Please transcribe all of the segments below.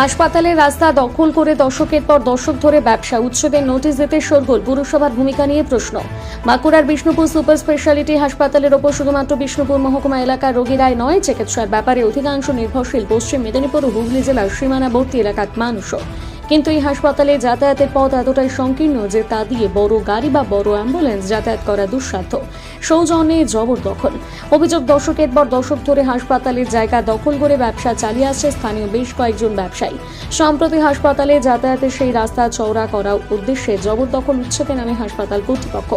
হাসপাতালের রাস্তা দখল করে দশকের পর দশক ধরে ব্যবসা উচ্ছেদের নোটিশ দিতে সরগোল। পুরসভার ভূমিকা নিয়ে প্রশ্ন। বাঁকুড়ার বিষ্ণুপুর সুপার স্পেশালিটি হাসপাতালের ওপর শুধুমাত্র বিষ্ণুপুর মহকুমা এলাকার রোগীরাই নয়, চিকিৎসার ব্যাপারে অধিকাংশ নির্ভরশীল পশ্চিম মেদিনীপুর ও হুগলি জেলার সীমানাবর্তী এলাকার মানুষও। কিন্তু এই হাসপাতালে যাতায়াতের পথ এতটাই সংকীর্ণ যে তা দিয়ে বড় গাড়ি বা বড় অ্যাম্বুলেন্স যাতায়াত করা দুঃসাধ্য। সৌজন্যে জবরদখল। অভিযোগ দশকের পর দশক ধরে হাসপাতালের জায়গা দখল করে ব্যবসা চালিয়ে আসছে স্থানীয় বেশ কয়েকজন ব্যবসায়ী। সম্প্রতি হাসপাতালে যাতায়াতের সেই রাস্তা চওড়া করার উদ্দেশ্যে জবরদখল উচ্ছেদে নামে হাসপাতাল কর্তৃপক্ষ।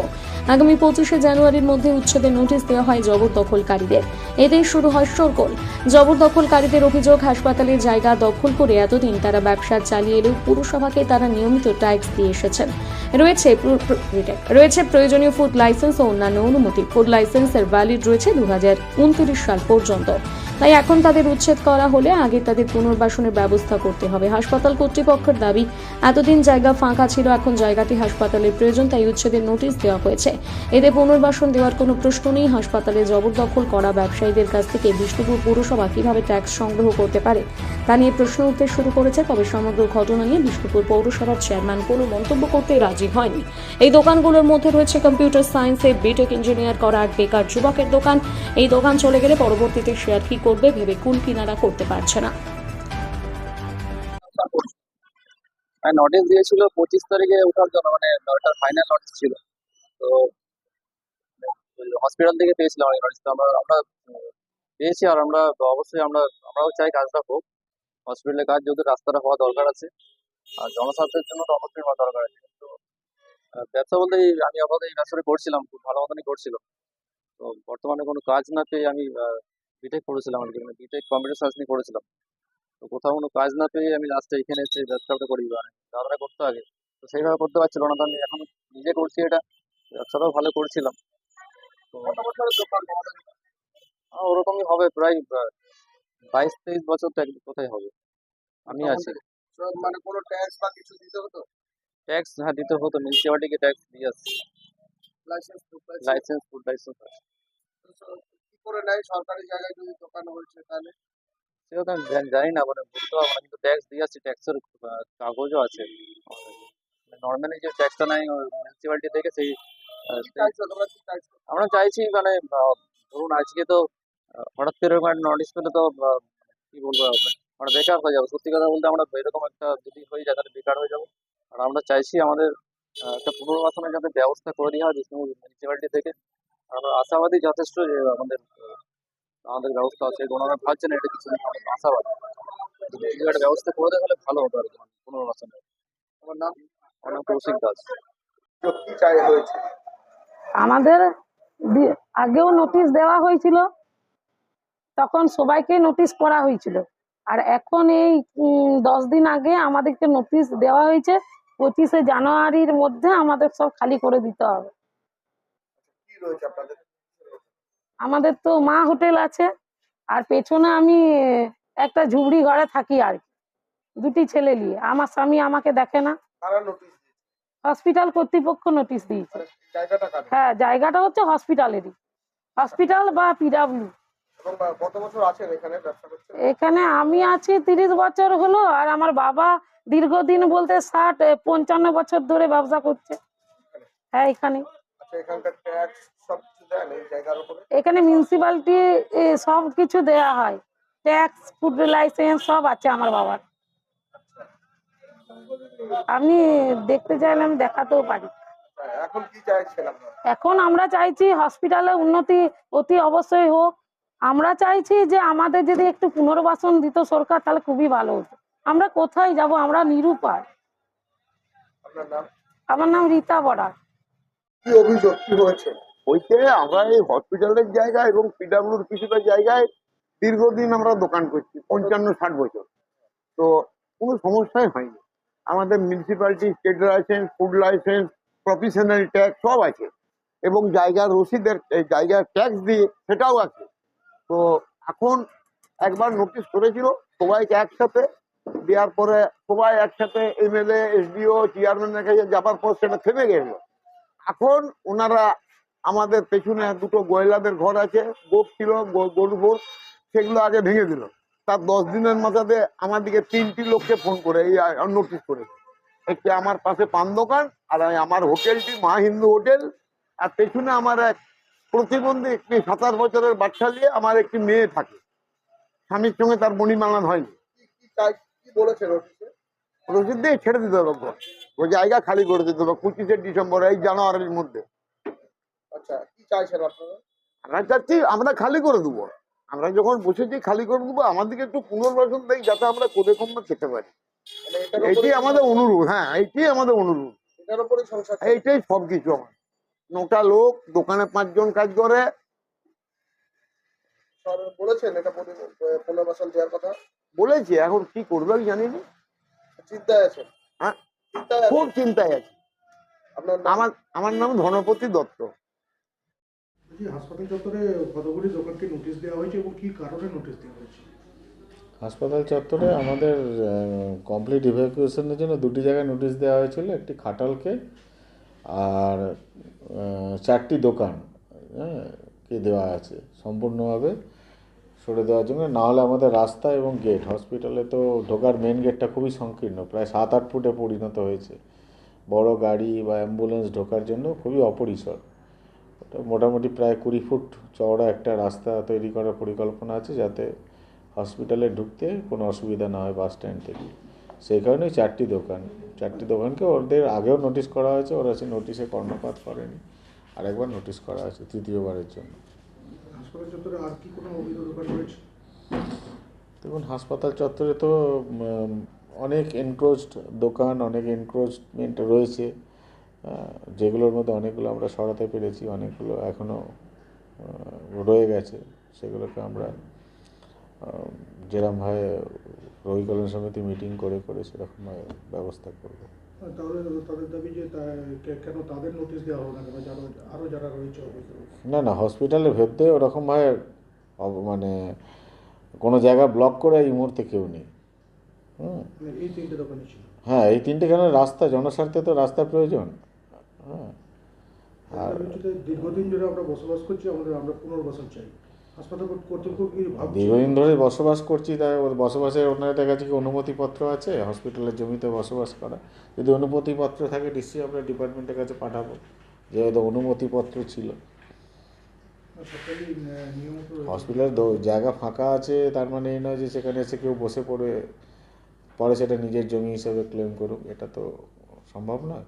আগামী পঁচিশে জানুয়ারির মধ্যে উচ্ছেদের নোটিশ দেওয়া হয় জবরদখলকারীদের এদের শুরু হয় সরগোল জবরদখলকারীদের অভিযোগ, হাসপাতালের জায়গা দখল করে এতদিন তারা ব্যবসা চালিয়ে এলেও পুরসভাকে তারা নিয়মিত ট্যাক্স দিয়ে এসেছেন। রয়েছে। রয়েছে প্রয়োজনীয় ফুড লাইসেন্স ও অন্যান্য অনুমতি। ফুড লাইসেন্সের ভ্যালিড রয়েছে দু হাজার উনত্রিশ সাল পর্যন্ত। তাই এখন তাদের উচ্ছেদ করা হলে আগে তাদের পুনর্বাসনের ব্যবস্থা করতে হবে। হাসপাতাল কর্তৃপক্ষের দাবি, এতদিন জায়গা ফাঁকা ছিল, এখন জায়গাটি হাসপাতালের প্রয়োজন, তাই উচ্ছেদের নোটিশ দেওয়া হয়েছে। এতে পুনর্বাসন দেওয়ার কোনো প্রশ্ন নেই। হাসপাতালে জবরদখল করা ব্যবসায়ীদের কাছ থেকে বিষ্ণুপুর পৌরসভা কীভাবে ট্যাক্স সংগ্রহ করতে পারে? তা নিয়ে প্রশ্ন উঠতে শুরু করেছে, তবে সমগ্র ঘটনা নিয়ে বিষ্ণুপুর পৌরসভার চেয়ারম্যান কোনো মন্তব্য করতে রাজি হয়নি। এই দোকানগুলোর মধ্যে রয়েছে কম্পিউটার সায়েন্সে বিটেক ইঞ্জিনিয়ার করা আর বেকার যুবকের দোকান। এই দোকান চলে গেলে পরবর্তীতে শেয়ার কি করবে ভেবে কুল কিনারা করতে পারছে না। হ্যাঁ নোটিশ দিয়েছিল পঁচিশ তারিখে ওঠার জন্য মানে ওটার ফাইনাল নোটিশ ছিল। তো হসপিটাল থেকে পেয়েছিলাম আমরা আমরা, পেয়েছি আর আমরা, অবশ্যই আমরা, আমরাও চাই কাজটা হোক। হসপিটালের কাজ যেহেতু রাস্তাটা হওয়া দরকার আছে, আর জনস্বার্থের জন্য তো অবশ্যই হওয়া দরকার আছে, কিন্তু ব্যবসা বলতে আমি আপাতত এই ব্যবসাটা করছিলাম, খুব ভালো মতনই করছিল। তো বর্তমানে কোনো কাজ না পেয়ে আমি বিটেক করেছিলাম আর কি মানে বিটেক কম্পিউটার সায়েন্স নিয়ে করেছিলাম তো কোথাও কোনো কাজ না পেয়ে আমি লাস্টে এখানে এসে ব্যবসাটা করি মানে দাদারা করতে আগে। তো সেইভাবে করতে পারছিল না তো আমি এখন নিজে করছি এটা, ব্যবসাটাও ভালো করছিলাম। তো ওরকমই হবে, প্রায় বাইশ তেইশ বছর তো এক- কোথায় হবে? আমি আছি। মানে কোনো ট্যাক্স বা কিছু দিতে হতো? ট্যাক্স হ্যাঁ দিতে হতো। মিউনিসিপালিটিকে ট্যাক্স দিয়ে আসছি। লাইসেন্স লাইসেন্স ফুড লাইসেন্স কি করে নেয়? সরকারি জায়গায় যদি দোকান হয়েছে তাহলে? সেটা তো আমি জানি- না। মানে বলতে পারব না। কিন্তু ট্যাক্স দিয়ে আসছি। ট্যাক্সের কাগজও আছে। নর্মালি যে ট্যাক্সটা নেয় মিউনিসিপালিটি থেকে সেই আমরা চাইছি মানে ধরুন আজকে তো হঠাৎ করে এরকম একটা নোটিশ পেলে তো কি বলব আপনার আমরা বেকার হয়ে যাব। সত্যি কথা বলতে আমরা এরকম একটা যদি হয়ে যায় তাহলে বেকার হয়ে যাব। আর আমরা চাইছি আমাদের একটা পুনর্বাসনের যাতে ব্যবস্থা করে দেওয়া হয় মিউনিসিপ্যালিটি থেকে। আমরা আশাবাদী যথেষ্ট যে আমাদের আমাদের ব্যবস্থা আছে। ওনারা ভাবছেন এটা কিছু নেই আমরা আশাবাদী। যদি একটা ব্যবস্থা করে দেওয়া হলে ভালো হতো আর কি মানে পুনর্বাসনের। তোমার নাম আমার নাম কৌশিক দাস। আমাদের আগেও নোটিশ দেওয়া হয়েছিল তখন সবাইকে নোটিশ করা হয়েছিল। আর এখন এই দশ দিন আগে আমাদেরকে নোটিশ দেওয়া হয়েছে পঁচিশে জানুয়ারির মধ্যে আমাদের সব খালি করে দিতে হবে। আমাদের তো মা হোটেল আছে আর পেছনে আমি একটা ঝুবড়ি ঘরে থাকি আর কি দুটি ছেলে নিয়ে। আমার স্বামী আমাকে দেখে না। হসপিটাল কর্তৃপক্ষ নোটিশ দিয়েছে। মানে হ্যাঁ জায়গাটা হচ্ছে হসপিটালেরই। হসপিটাল বা পিডাব্লিউ এখানে আমি আছি তিরিশ বছর হলো আর আমার বাবা দীর্ঘদিন বলতে ষাট পঞ্চান্ন বছর ধরে ব্যবসা করছে। হ্যাঁ এখানে। আচ্ছা এখানে মিউনিসিপ্যালিটি সব কিছু দেয়া হয়। ট্যাক্স ফুড লাইসেন্স সব আছে আমার বাবার। আপনি দেখতে চাইলে আমি দেখাতেও পারি। আপনারা? এখন আমরা চাইছি হসপিটালে উন্নতি অতি অবশ্যই হোক আমরা চাইছি যে আমাদের যদি একটু পুনর্বাসন দিত সরকার তাহলে খুবই ভালো হতো। আমরা কোথায় যাব? আমরা নিরুপায়। আমার নাম রীতা বড়া। কি অভিযোগ? কি হয়েছে? হইতে আমরা এই হসপিটালের জায়গা এবং পিডাব্লিউর কিছুটা জায়গায় দীর্ঘদিন আমরা দোকান করছি পঞ্চান্ন ষাট বছর। তো কোনো সমস্যাই হয়নি। আমাদের municipality state licence food licence professional tax সব আছে। এবং জায়গার রসিদের এই জায়গার ট্যাক্স দিয়ে সেটাও আছে। তো এখন একবার নোটিশ করেছিল, সবাইকে একসাথে, দেওয়ার পরে সবাই একসাথে এমএলএ এসডিও চেয়ারম্যানের কাছে যাবার পর সেটা থেমে গেল। এখন ওনারা আমাদের পেছনে দুটো গয়লাদের ঘর আছে, গোপ ছিল গরু গোপ, সেগুলো আগে ভেঙে দিল। তার দশ দিনের মাথাতে আমার দিকে তিনটি লোককে ফোন করে, এই নোটিশ করে। একটি আমার পাশে পান দোকান, আর আমার হোটেলটি, মা হিন্দু হোটেল, আর পেছনে আমার এক প্রতিবন্ধী একটি সাতাশ বছরের বাচ্চা নিয়ে আমার একটি মেয়ে থাকে। স্বামীর সঙ্গে তার মণিমালান হয়নি। রসিদ দিয়ে ছেড়ে দিতে হবে ওই জায়গা খালি করে দিতে হবে পঁচিশে ডিসেম্বর এই জানুয়ারির মধ্যে। আচ্ছা আমরা চাচ্ছি আমরা খালি করে দেবো। আমরা যখন বসেছি খালি করে দেবো আমাদেরকে একটু পুনর্বাসন দেয় যাতে আমরা কোদে কম খেতে পারি। মানে উপরেই আমাদের অনুরোধ হ্যাঁ এইটি আমাদের অনুরোধ। এইটাই সব কিছু আমার। নটা লোক দোকানে পাঁচজন কাজ করে। স্যার বলেছেন এটা পুনর্বাসন দেওয়ার কথা? বলেছি এখন কি করবে আমি জানি না। চিন্তায় আছেন? হ্যাঁ খুব চিন্তায় আছে। আমার আমার নাম ধনপতি দত্ত। হাসপাতাল চত্বরে কতগুলি দোকানকে নোটিশ দেওয়া হয়েছে এবং কি কারণে নোটিশ দেওয়া হয়েছে? হাসপাতাল চত্বরে আমাদের কমপ্লিট ইভ্যাকুয়েশনের জন্য দুটি জায়গায় নোটিশ দেওয়া হয়েছিল। একটি খাটালকে আর চারটি দোকান হ্যাঁ কে দেওয়া আছে, সম্পূর্ণভাবে সরে দেওয়ার জন্য। না হলে আমাদের রাস্তা এবং গেট হসপিটালে তো ঢোকার মেন গেটটা খুবই সংকীর্ণ, প্রায় সাত আট ফুটে পরিণত হয়েছে। বড় গাড়ি বা অ্যাম্বুলেন্স ঢোকার জন্য খুবই অপরিসর। ওটা মোটামুটি প্রায় কুড়ি ফুট চওড়া একটা রাস্তা তৈরি করার পরিকল্পনা আছে, যাতে হসপিটালে ঢুকতে কোনো অসুবিধা না হয় বাস স্ট্যান্ড থেকে। সেই কারণেই চারটি দোকান। চারটি দোকানকে ওদের আগেও নোটিশ করা হয়েছে ওরা সে নোটিশে কর্ণপাত করেনি। আরেকবার নোটিশ করা হয়েছে তৃতীয়বারের জন্য। দেখুন হাসপাতাল চত্বরে তো অনেক এনক্রোচড দোকান অনেক এনক্রোচমেন্ট রয়েছে। যেগুলোর মধ্যে অনেকগুলো আমরা সরাতে পেরেছি অনেকগুলো এখনও রয়ে গেছে। সেগুলোকে আমরা যেরমভাবে রবি কল্যাণ সমিতি মিটিং করে করে সেরকমভাবে ব্যবস্থা করব। তাহলে তাদের দাবি যে কেন তাদের নোটিশ দেওয়া হলো না না না হসপিটালের ভেতরে ওরকমভাবে অব- মানে কোনো জায়গা ব্লক করে এই মুহূর্তে কেউ নেই। মানে হ্যাঁ এই তিনটে কেন? রাস্তা জনস্বার্থে তো রাস্তার প্রয়োজন। হ্যাঁ। আর দীর্ঘদিন ধরে আমরা বসবাস করছি আমাদের আমরা পুনর্বাসন চাই। দীর্ঘদিন ধরে বসবাস করছি তাই ওর বসবাসের ওনাদের কাছে কি অনুমতিপত্র আছে হসপিটালের জমিতে বসবাস করা। যদি অনুমতিপত্র থাকে নিশ্চয়ই আমরা ডিপার্টমেন্টের কাছে পাঠাবো যেহেতু অনুমতিপত্র ছিল। হসপিটালের জায়গা ফাঁকা আছে তার মানে এই নয় যে সেখানে এসে কেউ বসে পড়ে পরে সেটা নিজের জমি হিসেবে ক্লেম করুক এটা তো সম্ভব নয়।